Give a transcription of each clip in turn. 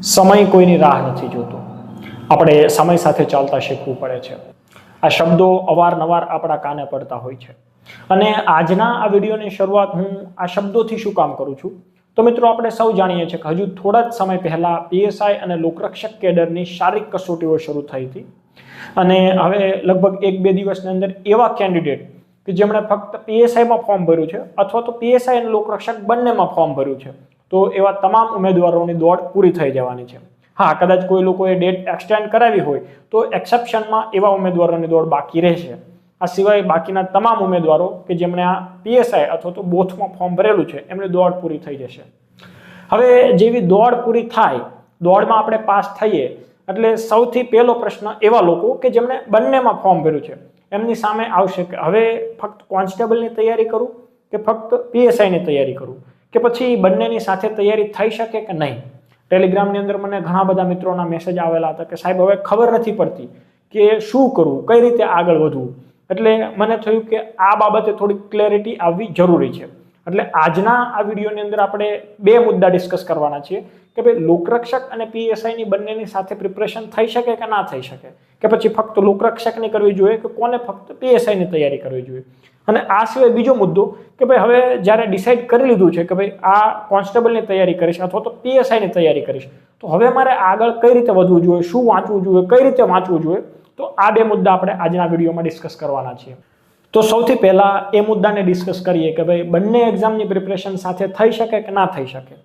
સમય કોઈની રાહ નથી જોતો. આપણે સમય સાથે ચાલતા શીખવું પડે છે. આ શબ્દો અવારનવાર આપણા કાને પડતા હોય છે. અને આજના આ વિડીયોની શરૂઆત હું આ શબ્દોથી શું કામ કરું છું? તો મિત્રો, આપણે સૌ જાણીએ છીએ કે હજુ થોડા જ સમય પહેલા પીએસઆઈ અને લોકરક્ષક કેડરની શારીરિક કસોટીઓ શરૂ થઈ હતી. અને હવે લગભગ એક બે દિવસની અંદર એવા કેન્ડિડેટ કે જેમણે ફક્ત પીએસઆઈમાં ફોર્મ ભર્યું છે અથવા તો પીએસઆઈ અને લોકરક્ષક બંનેમાં ફોર્મ ભર્યું છે. તો એવા તમામ ઉમેદવારોની દોડ પૂરી થઈ જવાની છે. હા, કદાચ કોઈ લોકોએ ડેટ એક્સટેન્ડ કરાવી હોય, તો એક્સેપ્શનમાં એવા ઉમેદવારોની દોડ બાકી રહેશે. આ સિવાય બાકીના તમામ ઉમેદવારો કે જેમણે આ પીએસઆઈ અથવા તો બોથમાં ફોર્મ ભરેલું છે, એમની દોડ પૂરી થઈ જશે. હવે જેવી દોડ પૂરી થાય, દોડમાં આપણે પાસ થઈએ, એટલે સૌથી પહેલો પ્રશ્ન એવા લોકો કે જેમણે બંનેમાં ફોર્મ ભર્યું છે, એમની સામે આવશે કે હવે ફક્ત કોન્સ્ટેબલની તૈયારી કરું કે ફક્ત પીએસઆઈની તૈયારી કરું? કે પછી બંનેની સાથે તૈયારી થઈ શકે કે નહીં? ટેલિગ્રામની અંદર મને ઘણા બધા મિત્રોના મેસેજ આવેલા હતા કે સાહેબ, હવે ખબર નથી પડતી કે શું કરવું, કઈ રીતે આગળ વધવું. એટલે મને થયું કે આ બાબતે થોડી ક્લેરિટી આવવી જરૂરી છે. એટલે આજના આ વિડીયોની અંદર આપણે બે મુદ્દા ડિસ્કસ કરવાના છીએ. કે ભાઈ, લોકરક્ષક અને પીએસઆઈની બંનેની સાથે પ્રિપરેશન થઈ શકે કે ના થઈ શકે? કે પછી ફક્ત લોકરક્ષકની કરવી જોઈએ કે કોને ફક્ત પીએસઆઈની તૈયારી કરવી જોઈએ? અને આ સિવાય બીજો મુદ્દો કે ભાઈ હવે જ્યારે ડિસાઇડ કરી લીધું છે કે ભાઈ આ કોન્સ્ટેબલની તૈયારી કરીશ અથવા તો પીએસઆઈની તૈયારી કરીશ, તો હવે મારે આગળ કઈ રીતે વધવું જોઈએ, શું વાંચવું જોઈએ, કઈ રીતે વાંચવું જોઈએ, તો આ બે મુદ્દા આપણે આજના વિડીયોમાં ડિસ્કસ કરવાના છીએ. તો સૌથી પહેલાં એ મુદ્દાને ડિસ્કસ કરીએ કે ભાઈ બંને એક્ઝામની પ્રિપરેશન સાથે થઈ શકે કે ના થઈ શકે.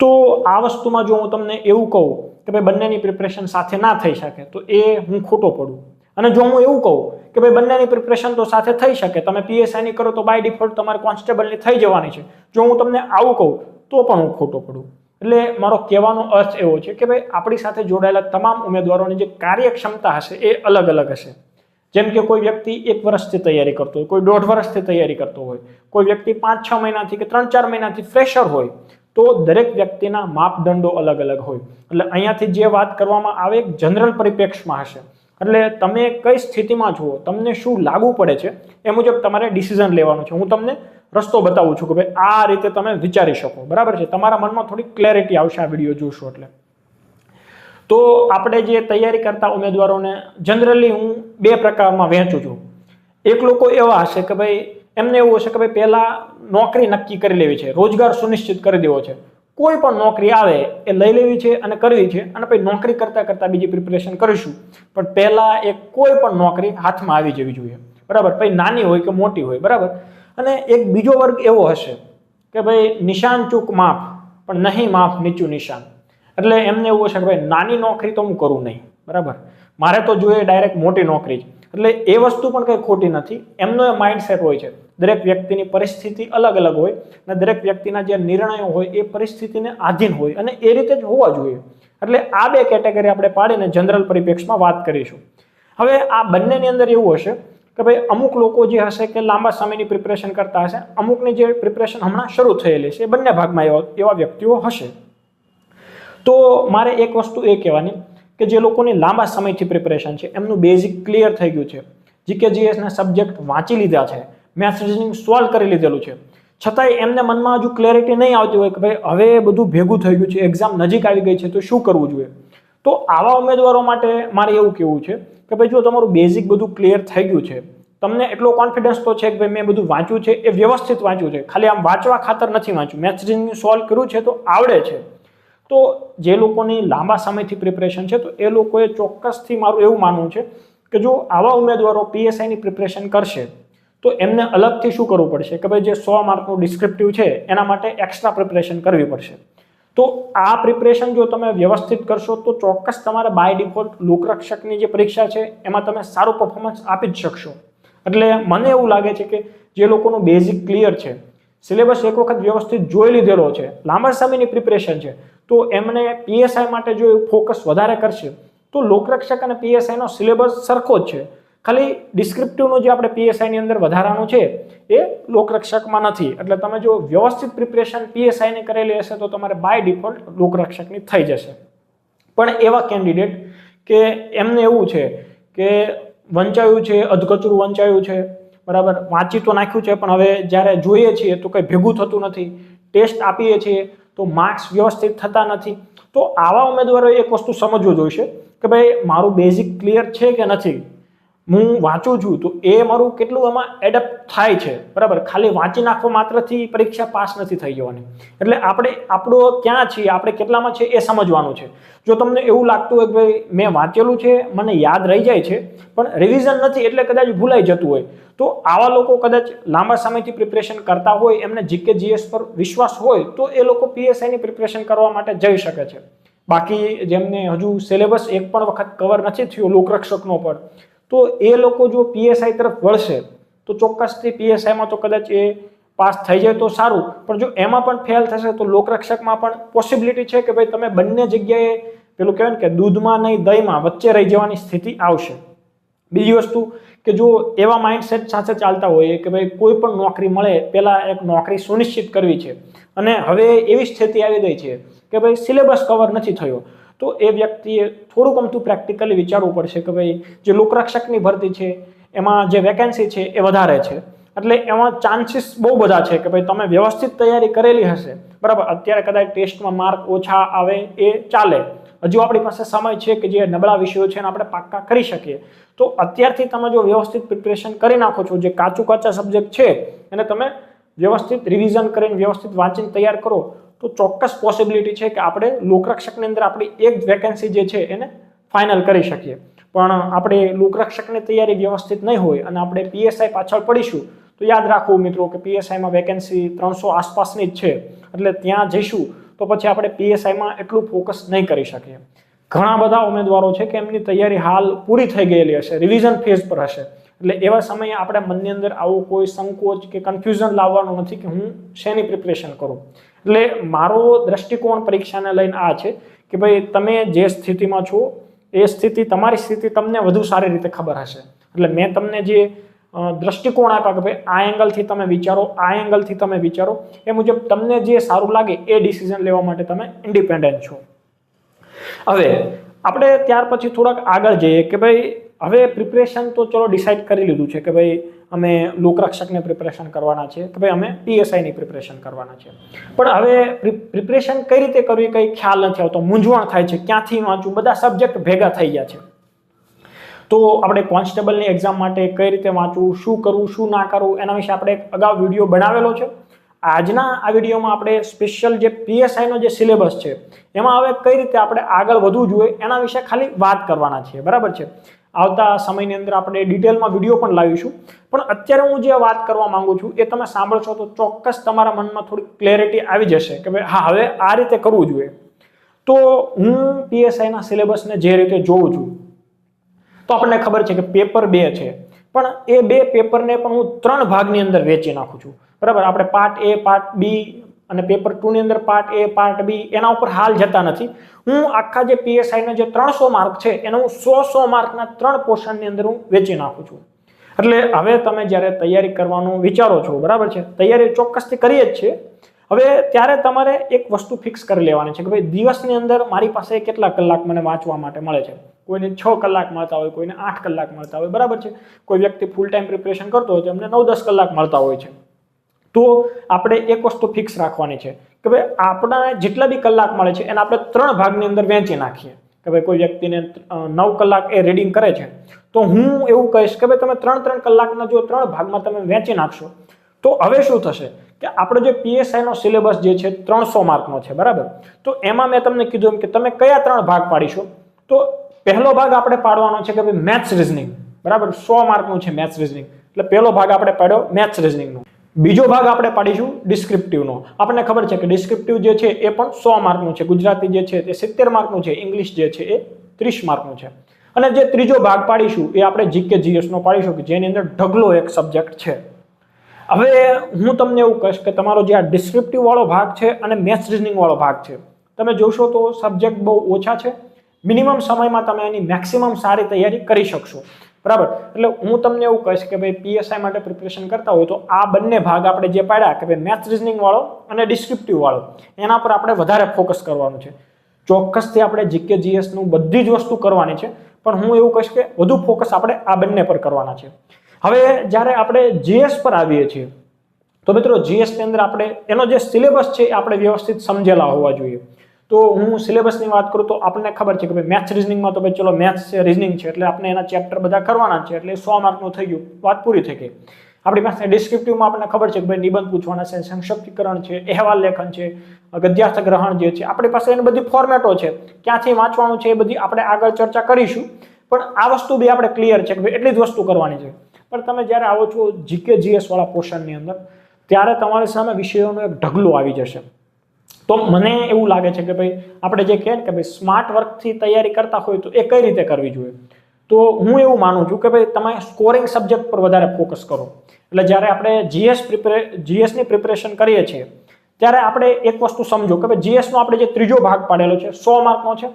તો આ વસ્તુમાં જો હું તમને એવું કહું કે ભાઈ બંનેની પ્રિપરેશન સાથે ના થઈ શકે, તો એ હું ખોટો પડું. અને જો હું એવું કહું કે ભાઈ બંનેની પ્રિપરેશન તો સાથે થઈ શકે. તમે પીએસઆઈની કરો તો બાય ડિફોલ્ટ તમારે કોન્સ્ટેબલની થઈ જવાની છે. જો હું તમને આવું કહું, તો પણ હું ખોટો પડું. એટલે મારો કહેવાનો અર્થ એવો છે કે ભાઈ આપણી સાથે જોડાયેલા તમામ ઉમેદવારોની જે કાર્યક્ષમતા હશે એ અલગ અલગ હશે. જેમ કે કોઈ વ્યક્તિ એક વર્ષથી તૈયારી કરતો હોય, કોઈ દોઢ વર્ષથી તૈયારી કરતો હોય, કોઈ વ્યક્તિ પાંચ, છ મહિનાથી કે ત્રણ, ચાર મહિનાથી ફ્રેશર હોય, તો દરેક વ્યક્તિના માપદંડો અલગ અલગ હોય. એટલે અહીંયાથી જે વાત કરવામાં આવે જનરલ પરિપ્રેક્ષમાં હશે. એટલે તમે કઈ સ્થિતિમાં છો તમને શું લાગુ પડે છે, એ મુજબ તમારે ડિસિઝન લેવાનું છે. હું તમને રસ્તો બતાવું છું કે ભાઈ આ રીતે તમે વિચારી શકો. બરાબર છે? તમારા મનમાં થોડી ક્લેરિટી આવશે આ વીડિયો જોશો એટલે. તો આપણે જે તૈયારી કરતા ઉમેદવારોને જનરલી હું બે પ્રકારમાં વહેંચું છું. એક લોકો એવા હશે કે ભાઈ, એમને એવું હશે કે ભાઈ પહેલાં નોકરી નક્કી કરી લેવી છે, રોજગાર સુનિશ્ચિત કરી દેવો છે. કોઈ પણ નોકરી આવે એ લઈ લેવી છે અને કરવી છે અને પછી નોકરી કરતાં કરતાં બીજી પ્રિપરેશન કરીશું. પણ પહેલાં એ કોઈ પણ નોકરી હાથમાં આવી જવી જોઈએ. બરાબર? પછી નાની હોય કે મોટી હોય, બરાબર? અને એક બીજો વર્ગ એવો હશે કે ભાઈ નિશાન ચૂક માફ પણ નહીં માફ નીચું નિશાન. એટલે એમને એવું હશે કે ભાઈ નાની નોકરી તો હું કરું નહીં, બરાબર? મારે તો જોઈએ ડાયરેક્ટ મોટી નોકરી જ. એટલે એ વસ્તુ પણ કંઈ ખોટી નથી. એમનો એ માઇન્ડસેટ હોય છે. દરેક વ્યક્તિની પરિસ્થિતિ અલગ અલગ હોય અને દરેક વ્યક્તિના જે નિર્ણયો હોય એ પરિસ્થિતિને આધીન હોય અને એ રીતે જ હોવા જોઈએ. એટલે આ બે કેટેગરી આપણે પાડીને જનરલ પરિપ્રેક્ષમાં વાત કરીશું. હવે આ બંનેની અંદર એવું હશે કે ભાઈ અમુક લોકો જે હશે કે લાંબા સમયની પ્રિપરેશન કરતા હશે, અમુકની જે પ્રિપરેશન હમણાં શરૂ થયેલી છે એ બંને ભાગમાં એવા એવા વ્યક્તિઓ હશે. તો મારે એક વસ્તુ એ કહેવાની કે જે લોકોની લાંબા સમયથી પ્રિપરેશન છે એમનું બેઝિક ક્લિયર થઈ ગયું છે. જીકે જીએસના સબ્જેક્ટ વાંચી લીધા છે. રિઝનિંગ સોલ્વ કરી લીધેલું છે. છતાંય એમને મનમાં હજુ ક્લેરિટી નહીં આવતી હોય કે ભાઈ હવે બધું ભેગું થઈ ગયું છે એક્ઝામ નજીક આવી ગઈ છે, તો શું કરવું જોઈએ? તો આવા ઉમેદવારો માટે મારે એવું કહેવું છે કે ભાઈ જો તમારું બેઝિક બધું ક્લિયર થઈ ગયું છે, તમને એટલો કોન્ફિડન્સ તો છે કે ભાઈ મેં બધું વાંચ્યું છે, એ વ્યવસ્થિત વાંચ્યું છે. ખાલી આમ વાંચવા ખાતર નથી વાંચ્યું. મેથ્સ સોલ્વ કર્યું છે તો આવડે છે. તો જે લોકોની લાંબા સમયથી પ્રિપરેશન છે તો એ લોકોએ ચોક્કસથી મારું એવું માનવું છે કે જો આવા ઉમેદવારો પીએસઆઈની પ્રિપરેશન કરશે તો એમને અલગથી શું કરવું પડશે? કે ભાઈ જે સો માર્કનું ડિસ્ક્રિપ્ટિવ છે, એના માટે એક્સ્ટ્રા પ્રિપરેશન કરવી પડશે. તો આ પ્રિપરેશન જો તમે વ્યવસ્થિત કરશો, તો ચોક્કસ તમારે બાય ડિફોલ્ટ લોકરક્ષકની જે પરીક્ષા છે, એમાં તમે સારું પરફોર્મન્સ આપી જ શકશો. એટલે મને એવું લાગે છે કે જે લોકોનું બેઝિક ક્લિયર છે સિલેબસ એક વખત વ્યવસ્થિત જોઈ લીધેલો છે, લાંબા સમયની પ્રિપરેશન છે, તો એમને પીએસઆઈ માટે જો ફોકસ વધારે કરશે, તો લોકરક્ષક અને પીએસઆઈનો સિલેબસ સરખો જ છે. ખાલી ડિસ્ક્રિપ્ટિવનું જે આપણે પીએસઆઈની અંદર વધારાનું છે, એ લોકરક્ષકમાં નથી. એટલે તમે જો વ્યવસ્થિત પ્રિપરેશન પીએસઆઈની કરેલી હશે, તો તમારે બાય ડિફોલ્ટ લોકરક્ષકની થઈ જશે. પણ એવા કેન્ડિડેટ કે એમને એવું છે કે વંચાયું છે અધકચરું વંચાયું છે, બરાબર? વાંચી તો નાખ્યું છે, પણ હવે જ્યારે જોઈએ છીએ તો કંઈ ભેગું થતું નથી. ટેસ્ટ આપીએ છીએ તો માર્ક્સ વ્યવસ્થિત થતા નથી. તો આવા ઉમેદવારોએ એક વસ્તુ સમજવું જોઈશે કે ભાઈ, મારું બેઝિક ક્લિયર છે કે નથી? હું વાંચું છું, તો એ મારું કેટલું એમાં એડપ્ટ થાય છે. બરાબર? ખાલી વાંચી નાખવા માત્રથી પરીક્ષા પાસ નથી થઈ જવાની. એટલે આપણે, આપણો ક્યાં છીએ, આપણે કેટલામાં છે એ સમજવાનું છે. જો તમને એવું લાગતું હોય કે ભાઈ મેં વાંચેલું છે, મને યાદ રહી જાય છે, પણ રિવિઝન નથી એટલે કદાચ ભૂલાઈ જતું હોય, તો આવા લોકો કદાચ લાંબા સમયથી પ્રિપરેશન કરતા હોય, એમને જીકે જીએસ પર વિશ્વાસ હોય, તો એ લોકો પીએસઆઈની પ્રિપરેશન કરવા માટે જઈ શકે છે. બાકી જેમને હજુ સિલેબસ એક પણ વખત કવર નથી થયો, લોકરક્ષકનો પણ તો એ લોકો જો પીએસઆઈ તરફ વળશે, તો ચોક્કસથી પીએસઆઈમાં તો કદાચ એ પાસ થઈ જાય તો સારું. પણ જો એમાં પણ ફેલ થશે તો લોકરક્ષકમાં પણ પોસિબિલિટી છે કે ભાઈ તમે બંને જગ્યાએ પેલું કહેવાય કે દૂધમાં નહીં દહીંમાં વચ્ચે રહી જવાની સ્થિતિ આવશે. બીજી વસ્તુ કે જો એવા માઇન્ડસેટ સાથે ચાલતા હોઈએ કે ભાઈ કોઈ પણ નોકરી મળે પહેલાં એક નોકરી સુનિશ્ચિત કરવી છે. અને હવે એવી સ્થિતિ આવી ગઈ છે કે ભાઈ સિલેબસ કવર નથી થયો. તો એ વ્યક્તિએ થોડુંક અમથું પ્રેક્ટિકલી વિચારવું પડશે કે ભાઈ જે લોકરક્ષકની ભરતી છે, એમાં જે વેકેન્સી છે એ વધારે છે. એટલે એમાં ચાન્સીસ બહુ બધા છે કે ભાઈ તમે વ્યવસ્થિત તૈયારી કરેલી હશે, બરાબર? અત્યારે કદાચ ટેસ્ટમાં માર્ક ઓછા આવે એ ચાલે. હજુ આપણી પાસે સમય છે કે જે નબળા વિષયો છે એને આપણે પાક્કા કરી શકીએ. તો અત્યારથી તમે જો વ્યવસ્થિત પ્રિપરેશન કરી નાખો છો, જે કાચું કાચા સબ્જેક્ટ છે, એને તમે વ્યવસ્થિત રિવિઝન કરીને વ્યવસ્થિત વાંચીને તૈયાર કરો. તો ચોક્કસ પોસિબિલિટી છે કે આપણે લોકરક્ષકની અંદર આપણી એક વેકેન્સી જે છે એને ફાઇનલ કરી શકીએ. પણ આપણે લોકરક્ષકની તૈયારી વ્યવસ્થિત નહીં હોય અને આપણે પીએસઆઈ પાછળ પડીશું, તો યાદ રાખવું મિત્રો કે પીએસઆઈમાં વેકેન્સી ત્રણસો આસપાસની જ છે. એટલે ત્યાં જઈશું તો પછી આપણે પીએસઆઈમાં એટલું ફોકસ નહીં કરી શકીએ. ઘણા બધા ઉમેદવારો છે કે એમની તૈયારી હાલ પૂરી થઈ ગયેલી હશે રિવિઝન ફેઝ પર હશે. એટલે એવા સમયે આપણે મનની અંદર આવું કોઈ સંકોચ કે કન્ફ્યુઝન લાવવાનું નથી કે હું શેની પ્રિપરેશન કરું. એટલે મારો દ્રષ્ટિકોણ પરીક્ષાને લઈને આ છે કે ભાઈ તમે જે સ્થિતિમાં છો, એ સ્થિતિ, તમારી સ્થિતિ તમને વધુ સારી રીતે ખબર હશે. એટલે મેં તમને જે દ્રષ્ટિકોણ આપ્યા કે ભાઈ આ એંગલથી તમે વિચારો, આ એંગલથી તમે વિચારો, એ મુજબ તમને જે સારું લાગે એ ડિસિઝન લેવા માટે તમે ઇન્ડિપેન્ડન્ટ છો. હવે, આપણે ત્યાર પછી થોડાક આગળ જઈએ કે ભાઈ હવે પ્રિપરેશન તો ચલો ડિસાઇડ કરી લીધું છે કે ભાઈ અમે લોકરક્ષકને પ્રિપરેશન કરવાના છે કે ભાઈ અમે પીએસઆઈની પ્રિપરેશન કરવાના છે. પણ હવે પ્રિપરેશન કઈ રીતે કરવી કંઈ ખ્યાલ નથી આવતો. મૂંઝવણ થાય છે. ક્યાંથી વાંચવું? બધા સબ્જેક્ટ ભેગા થઈ ગયા છે. તો આપણે કોન્સ્ટેબલની એક્ઝામ માટે કઈ રીતે વાંચવું? શું કરવું? શું ના કરવું? એના વિશે આપણે અગાઉ વીડિયો બનાવેલો છે. આજના આ વિડીયોમાં આપણે સ્પેશિયલ જે પીએસઆઈનો જે સિલેબસ છે, એમાં હવે કઈ રીતે આપણે આગળ વધવું જોઈએ એના વિશે ખાલી વાત કરવાના છીએ. બરાબર છે? આવતા સમયની અંદર આપણે ડિટેલમાં વીડિયો પણ લાવીશું. પણ અત્યારે હું જે વાત કરવા માંગુ છું, એ તમે સાંભળશો તો ચોક્કસ તમારા મનમાં થોડી ક્લેરિટી આવી જશે કે ભાઈ, હા, હવે આ રીતે કરવું જોઈએ. તો હું પીએસઆઈના સિલેબસને જે રીતે જોઉં છું, તો આપણને ખબર છે કે પેપર બે છે. પણ એ બે પેપરને પણ હું ત્રણ ભાગની અંદર વેચી નાખું છું. બરાબર? આપણે પાર્ટ એ પાર્ટ બી અને પેપર ટુની અંદર પાર્ટ એ પાર્ટ બી એના ઉપર હાલ જતા નથી. હું આખા જે પીએસઆઈના જે ત્રણસો માર્ક છે, એને હું સો સો માર્કના ત્રણ પોર્શનની અંદર હું વેચી નાખું છું. એટલે હવે તમે જ્યારે તૈયારી કરવાનું વિચારો છો, બરાબર છે? તૈયારી ચોક્કસથી કરીએ જ છે હવે ત્યારે તમારે એક વસ્તુ ફિક્સ કરી લેવાની છે કે ભાઈ દિવસની અંદર મારી પાસે કેટલા કલાક મને વાંચવા માટે મળે છે? કોઈને છ કલાક મળતા હોય, કોઈને આઠ કલાક મળતા હોય, બરાબર છે? કોઈ વ્યક્તિ ફૂલ ટાઈમ પ્રિપરેશન કરતો હોય તો એમને નવ દસ કલાક મળતા હોય છે. તો આપણે એક વસ્તુ ફિક્સ રાખવાની છે કે ભાઈ આપણા જેટલા બી કલાક મળે છે એને આપણે ત્રણ ભાગની અંદર વહેંચી નાખીએ. કે ભાઈ કોઈ વ્યક્તિને નવ કલાક એ રીડિંગ કરે છે. તો હું એવું કહીશ કે ભાઈ તમે ત્રણ ત્રણ કલાકના જો ત્રણ ભાગમાં તમે વહેંચી નાખશો, તો હવે શું થશે? કે આપણો જે પીએસઆઈનો સિલેબસ જે છે ત્રણસો માર્કનો છે, બરાબર? તો એમાં મેં તમને કીધું એમ કે તમે કયા ત્રણ ભાગ પાડીશો? તો પહેલો ભાગ આપણે પાડવાનો છે કે ભાઈ મેથ્સ રિઝનિંગ બરાબર? સો માર્કનું છે મેથ્સ રિઝનિંગ એટલે પહેલો ભાગ આપણે પાડ્યો મેથ્સ રિઝનિંગનો બીજો ભાગ આપણે પાડીશું ડિસ્ક્રિપ્ટિવનો આપણને ખબર છે કે ડિસ્ક્રિપ્ટિવ જે છે એ પણ સો માર્કનું છે. ગુજરાતી જે છે તે સિત્તેર માર્કનું છે. ઇંગ્લિશ જે છે એ ત્રીસ માર્કનું છે. અને જે ત્રીજો ભાગ પાડીશું એ આપણે જીકે જીએસનો પાડીશું કે જેની અંદર ઢગલો એક સબ્જેક્ટ છે. હવે હું તમને એવું કહીશ કે તમારો જે આ ડિસ્ક્રિપ્ટિવ વાળો ભાગ છે અને મેથ્સ રીઝનિંગ વાળો ભાગ છે, તમે જોશો તો સબ્જેક્ટ બહુ ઓછા છે. મિનિમમ સમયમાં તમે એની મેક્સિમમ સારી તૈયારી કરી શકશો. બરાબર? એટલે હું તમને એવું કહીશ કે ભાઈ પીએસઆઈ માટે પ્રિપેરેશન કરતા હોય તો આ બંને ભાગ આપણે જે પાડ્યા કે ભાઈ મેથ્સ રિઝનિંગ વાળો અને ડિસ્ક્રિપ્ટિવ વાળો, એના પર આપણે વધારે ફોકસ કરવાનું છે. ચોક્કસથી આપણે જીકે જીએસનું બધી જ વસ્તુ કરવાની છે, પણ હું એવું કહીશ કે વધુ ફોકસ આપણે આ બંને પર કરવાના છે. હવે જ્યારે આપણે જીએસ પર આવીએ છીએ, તો મિત્રો જીએસની અંદર આપણે એનો જે સિલેબસ છે એ આપણે વ્યવસ્થિત સમજેલા હોવા જોઈએ. તો હું સિલેબસની વાત કરું તો આપણને ખબર છે કે ભાઈ મેથ્સ રિઝનિંગમાં તો ભાઈ ચલો મેથ્સ છે રિઝનિંગ છે, એટલે આપણે એના ચેપ્ટર બધા કરવાના છે, એટલે સો માર્કનું થઈ ગયું, વાત પૂરી થઈ ગઈ. આપણી પાસે ડિસ્ક્રિપ્ટિવમાં આપણને ખબર છે કે ભાઈ નિબંધ પૂછવાના છે, સંક્ષિપ્તીકરણ છે, અહેવાલ લેખન છે ગદ્યાર્થ ગ્રહણ જે છે, આપણી પાસે એની બધી ફોર્મેટો છે, ક્યાંથી વાંચવાનું છે એ બધી આપણે આગળ ચર્ચા કરીશું, પણ આ વસ્તુ બી આપણે ક્લિયર છે કે ભાઈ એટલી જ વસ્તુ કરવાની છે. પણ તમે જ્યારે આવો છો જીકે જીએસ વાળા પોર્શનની અંદર, ત્યારે તમારી સામે વિષયોનો એક ઢગલો આવી જશે. તો મને એવું લાગે છે કે ભાઈ, આપણે જે કહે કે ભાઈ સ્માર્ટ વર્કથી તૈયારી કરતા હોય તો એ કઈ રીતે કરવી જોઈએ? તો હું એવું માનું છું કે ભાઈ, તમે સ્કોરિંગ સબ્જેક્ટ પર વધારે ફોકસ કરો. એટલે જ્યારે આપણે જીએસ પ્રિપેરે જીએસની પ્રિપેરેશન કરીએ છીએ, ત્યારે આપણે એક વસ્તુ સમજો કે ભાઈ જીએસનો આપણે જે ત્રીજો ભાગ પાડેલો છે, સો માર્કનો છે,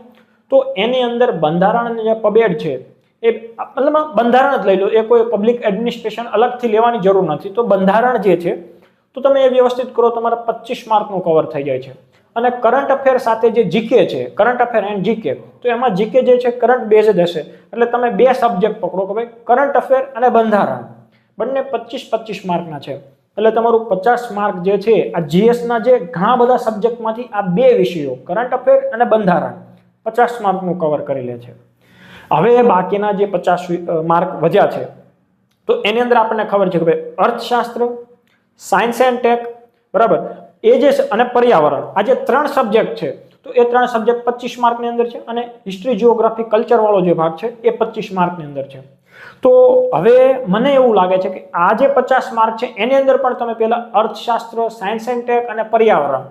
તો એની અંદર બંધારણ જે પબેડ છે, એ મતલબ બંધારણ જ લઈ લો. એ કોઈ પબ્લિક એડમિનિસ્ટ્રેશન અલગથી લેવાની જરૂર નથી. તો બંધારણ જે છે તો તમે એ વ્યવસ્થિત કરો, તમારા પચીસ માર્કનું કવર થઈ જાય છે. અને કરંટ અફેર સાથે જે જીકે છે કરંટ અફેર એન્ડ જીકે તો એમાં જીકે જે છે કરંટ બેઝ હશે. એટલે તમે બે સબ્જેક્ટ પકડો કે ભાઈ કરંટ અફેર અને બંધારણ. બંને પચીસ પચીસ માર્કના છે. એટલે તમારું પચાસ માર્ક જે છે, આ જીએસના જે ઘણા બધા સબ્જેક્ટમાંથી આ બે વિષયો કરંટ અફેર અને બંધારણ, પચાસ માર્કનું કવર કરી લે છે. હવે બાકીના જે પચાસ માર્ક વધ્યા છે, તો એની અંદર આપણને ખબર છે કે ભાઈ અર્થશાસ્ત્ર સાયન્સ એન્ડ ટેક બરાબર? એ જે અને પર્યાવરણ, આ જે ત્રણ સબ્જેક્ટ છે, તો એ ત્રણ સબ્જેક્ટ પચીસ માર્કની અંદર છે અને હિસ્ટ્રી જીઓગ્રાફી કલ્ચરવાળો જે ભાગ છે, એ પચીસ માર્કની અંદર છે. તો હવે મને એવું લાગે છે કે આ જે પચાસ માર્ક છે, એની અંદર પણ તમે પહેલાં અર્થશાસ્ત્ર સાયન્સ એન્ડ ટેક અને પર્યાવરણ,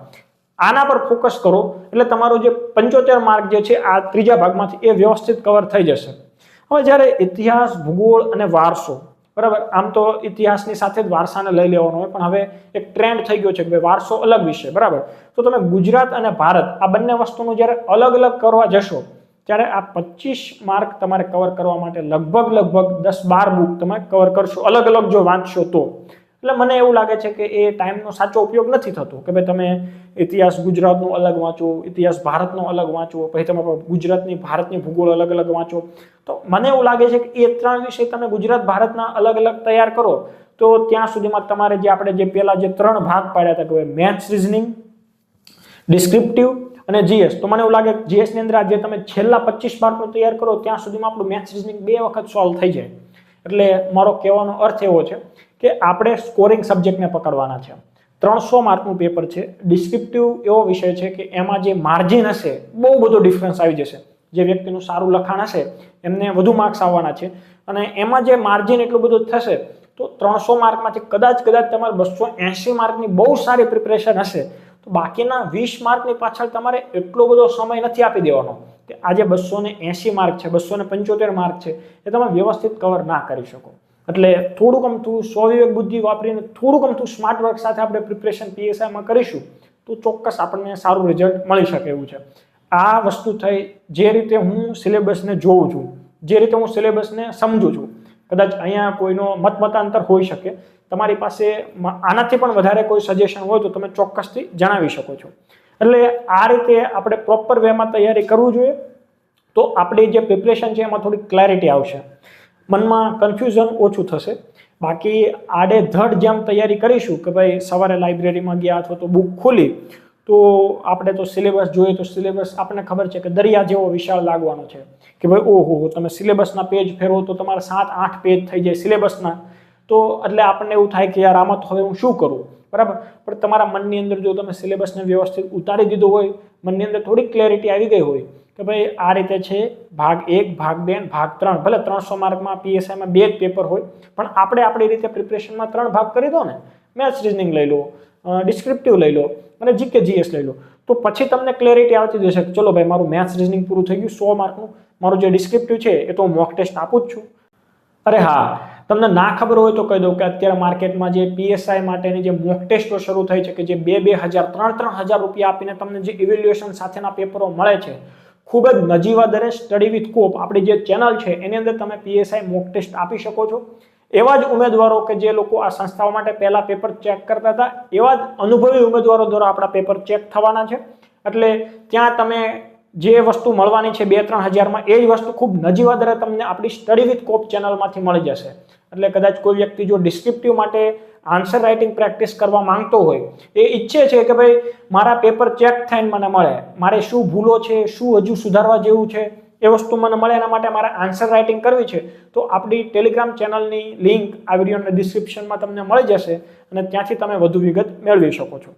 આના પર ફોકસ કરો. એટલે તમારું જે પંચોતેર માર્ક જે છે, આ ત્રીજા ભાગમાંથી એ વ્યવસ્થિત કવર થઈ જશે. હવે જ્યારે ઇતિહાસ, ભૂગોળ અને વારસો બરાબર? આમ તો ઇતિહાસની સાથે જ વારસાને લઈ લેવાનો હોય, પણ હવે એક ટ્રેન્ડ થઈ ગયો છે કે ભાઈ વારસો અલગ વિષય બરાબર? તો તમે ગુજરાત અને ભારત, આ બંને વસ્તુનું જ્યારે અલગ અલગ કરવા જશો, ત્યારે આ પચીસ માર્ક તમારે કવર કરવા માટે લગભગ લગભગ દસ બાર બુક તમે કવર કરશો, અલગ અલગ જો વાંચશો તો. એટલે મને એવું લાગે છે કે એ ટાઈમનો સાચો ઉપયોગ નથી થતો. કે ભાઈ તમે ઇતિહાસ ગુજરાતનું અલગ વાંચો, ઇતિહાસ ભારતનો અલગ વાંચો, પછી તમે ગુજરાતની, ભારતની ભૂગોળ અલગ અલગ વાંચો. તો મને એવું લાગે છે કે એ ત્રણ વિષય તમે ગુજરાત, ભારતના અલગ અલગ તૈયાર કરો, તો ત્યાં સુધીમાં તમારે જે આપણે જે પહેલા જે ત્રણ ભાગ પાડ્યા હતા, કે મેથ્સ રિઝનિંગ ડિસ્ક્રિપ્ટિવ અને જીએસ તો મને એવું લાગે જીએસની અંદર આજે તમે છેલ્લા પચીસ માર્કનું તૈયાર કરો, ત્યાં સુધીમાં આપણું મેથ્સ રિઝનિંગ બે વખત સોલ્વ થઈ જાય. એટલે મારો કહેવાનો અર્થ એવો છે કે આપણે સ્કોરિંગ સબ્જેક્ટને પકડવાના છે. ત્રણસો માર્કનું પેપર છે. ડિસ્ક્રિપ્ટિવ એવો વિષય છે કે એમાં જે માર્જિન હશે, બહુ બધો ડિફરન્સ આવી જશે. જે વ્યક્તિનું સારું લખાણ હશે, એમને વધુ માર્ક્સ આવવાના છે. અને એમાં જે માર્જિન એટલું બધું થશે, તો ત્રણસો માર્કમાંથી કદાચ કદાચ તમારે બસો એંશી માર્કની બહુ સારી પ્રિપરેશન હશે, તો બાકીના વીસ માર્કની પાછળ તમારે એટલો બધો સમય નથી આપી દેવાનો. કે આજે બસો ને એંશી માર્ક છે, બસો પંચોતેર માર્ક છે, એ તમે વ્યવસ્થિત કવર ના કરી શકો. એટલે થોડુંક અમથું સ્વવિવેક બુદ્ધિ વાપરીને થોડુંક અમથું સ્માર્ટ વર્ક સાથે આપણે પ્રિપરેશન પીએસઆઈમાં કરીશું, તો ચોક્કસ આપણને સારું રિઝલ્ટ મળી શકે એવું છે. આ વસ્તુ થઈ જે રીતે હું સિલેબસને જોઉં છું, જે રીતે હું સિલેબસને સમજું છું, કદાચ અહીંયા કોઈનો મત મતાંતર હોઈ શકે, તમારી પાસે આનાથી પણ વધારે કોઈ સજેશન હોય તો તમે ચોક્કસથી જણાવી શકો છો. એટલે આ રીતે આપણે પ્રોપર વેમાં તૈયારી કરવું જોઈએ, તો આપણી જે પ્રિપરેશન છે એમાં થોડી ક્લેરિટી આવશે. મનમાં કન્ફ્યુઝન ઓછું થશે. બાકી આડે ધડ જેમ તૈયારી કરીશું કે ભાઈ સવારે લાઇબ્રેરીમાં ગયા અથવા તો બુક ખોલી, તો આપણે તો સિલેબસ જોઈએ તો સિલેબસ આપણને ખબર છે કે દરિયા જેવો વિશાળ લાગવાનો છે. કે ભાઈ ઓહો, તમે સિલેબસના પેજ ફેરવો તો તમારા સાત આઠ પેજ થઈ જાય સિલેબસના તો એટલે આપણને એવું થાય કે યાર આમાં તો હવે હું શું કરું? બરાબર? પણ તમારા મનની અંદર જો તમે સિલેબસને વ્યવસ્થિત ઉતારી દીધો હોય, મનની અંદર થોડીક ક્લેરિટી આવી ગઈ હોય કે ભાઈ આ રીતે છે, ભાગ એક, ભાગ બે ભાગ ત્રણ. ભલે ત્રણસો માર્કમાં પીએસઆઈમાં બે જ પેપર હોય, પણ આપણે આપણી રીતે પ્રિપરેશનમાં ત્રણ ભાગ કરી દો ને. મેથ્સ રિઝનિંગ લઈ લો ડિસ્ક્રિપ્ટિવ લઈ લો, અને જીકે જીએસ લઈ લો. તો પછી તમને ક્લેરિટી આવતી જશે કે ચલો ભાઈ મારું મેથ્સ રિઝનિંગ પૂરું થઈ ગયું, સો માર્કનું. મારું જે ડિસ્ક્રિપ્ટિવ છે, એ તો હું મોક ટેસ્ટ આપું જ છું. અરે હા, તમને ના ખબર હોય તો કહી દઉં કે અત્યારે માર્કેટમાં જે પીએસઆઈ માટેની જે મોક ટેસ્ટો શરૂ થઈ છે, કે જે બે બે હજાર ત્રણ ત્રણ હજાર રૂપિયા આપીને તમને જે ઇવેલ્યુએશન સાથેના પેપરો મળે છે ખૂબ જ નજીવા દરે સ્ટડી વિથ કોપ આપણી જે ચેનલ છે, એની અંદર તમે પીએસઆઈ મોક ટેસ્ટ આપી શકો છો. એવા જ ઉમેદવારો કે જે લોકો આ સંસ્થાઓ માટે પહેલા પેપર ચેક કરતા હતા, એવા જ અનુભવી ઉમેદવારો દ્વારા આપણા પેપર ચેક થવાના છે. એટલે ત્યાં તમે જે વસ્તુ મળવાની છે બે ત્રણ હજારમાં, એ જ વસ્તુ ખૂબ નજીવા દરે તમને આપણી સ્ટડી વિથ કોપ ચેનલમાંથી મળી જશે. એટલે કદાચ કોઈ વ્યક્તિ જો ડિસ્ક્રિપ્ટિવ માટે આન્સર રાઇટિંગ પ્રેક્ટિસ કરવા માંગતો હોય, એ ઈચ્છે છે કે ભાઈ, મારા પેપર ચેક થઈને મને મળે. મારે શું ભૂલો છે, શું હજુ સુધારવા જેવું છે, એ વસ્તુ મને મળે એના માટે મારે આન્સર રાઇટિંગ કરવી છે, તો આપણી ટેલિગ્રામ ચેનલની લિંક આ વિડીયોના ડિસ્ક્રિપ્શનમાં તમને મળી જશે અને ત્યાંથી તમે વધુ વિગત મેળવી શકો છો.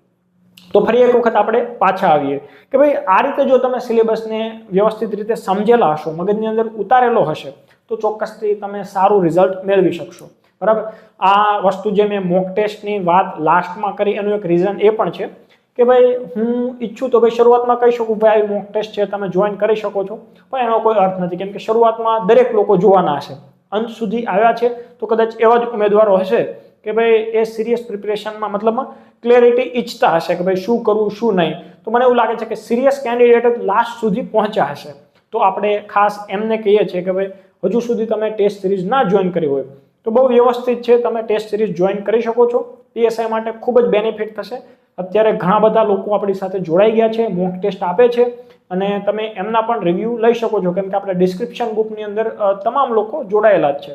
તો ફરી એક વખત આપણે પાછા આવીએ કે ભાઈ, આ રીતે જો તમે સિલેબસને વ્યવસ્થિત રીતે સમજેલા હશો, મગજની અંદર ઉતારેલો હશે તો ચોક્કસથી તમે સારું રિઝલ્ટ મેળવી શકશો. બરાબર? આ વસ્તુ જે મેં મોક ટેસ્ટની વાત લાસ્ટમાં કરી, એનું એક રીઝન એ પણ છે કે ભાઈ, હું ઈચ્છું તો ભાઈ શરૂઆતમાં કહી શકું, ભાઈ મોક ટેસ્ટ છે, તમે જોઈન કરી શકો છો. પણ એનો કોઈ અર્થ નથી. કેમ કે શરૂઆતમાં દરેક લોકો જોવાના હશે. અંત સુધી આવ્યા છે તો કદાચ એવા જ ઉમેદવારો હશે કે ભાઈ, એ સિરિયસ પ્રિપેરેશનમાં મતલબમાં ક્લેરિટી ઈચ્છતા હશે કે ભાઈ, શું કરવું, શું નહીં. તો મને એવું લાગે છે કે સિરિયસ કેન્ડિડેટ લાસ્ટ સુધી પહોંચ્યા હશે. તો આપણે ખાસ એમને કહીએ છીએ કે ભાઈ હજુ સુધી તમે ટેસ્ટ સિરીઝ ના જોઈન કરી હોય, તો બહુ વ્યવસ્થિત છે, તમે ટેસ્ટ સિરીઝ જોઈન કરી શકો છો. પીએસઆઈ માટે ખૂબ જ બેનિફિટ થશે. અત્યારે ઘણા બધા લોકો આપણી સાથે જોડાઈ ગયા છે મોક ટેસ્ટ આપે છે, અને તમે એમના પણ રિવ્યૂ લઈ શકો છો. કેમ કે આપણે ડિસ્ક્રિપ્શન ગ્રુપની અંદર તમામ લોકો જોડાયેલા જ છે.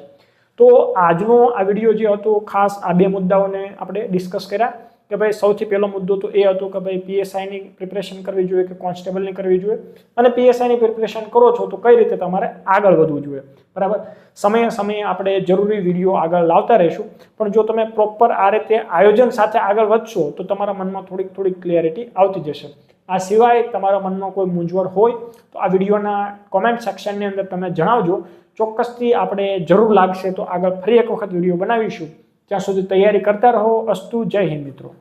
તો આજનો આ વીડિયો જે હતો, ખાસ આ બે મુદ્દાઓને આપણે ડિસ્કસ કર્યા. કે ભાઈ સૌથી પહેલો મુદ્દો તો એ હતો કે ભાઈ પીએસઆઈની પ્રિપરેશન કરવી જોઈએ કે કોન્સ્ટેબલની કરવી જોઈએ? અને પીએસઆઈની પ્રિપરેશન કરો છો તો કઈ રીતે તમારે આગળ વધવું જોઈએ? બરાબર? સમયે સમયે આપણે જરૂરી વીડિયો આગળ લાવતા રહીશું. પણ જો તમે પ્રોપર આ રીતે આયોજન સાથે આગળ વધશો તો તમારા મનમાં થોડીક થોડીક ક્લિયરિટી આવતી જશે. આ સિવાય તમારા મનમાં કોઈ મૂંઝવણ હોય તો આ વિડીયોના કોમેન્ટ સેક્શનની અંદર તમે જણાવજો. ચોક્કસથી આપણે જરૂર લાગશે તો આગળ ફરી એક વખત વીડિયો બનાવીશું. ત્યાં સુધી તૈયારી કરતા રહો. અસ્તુ. જય હિન્દ મિત્રો.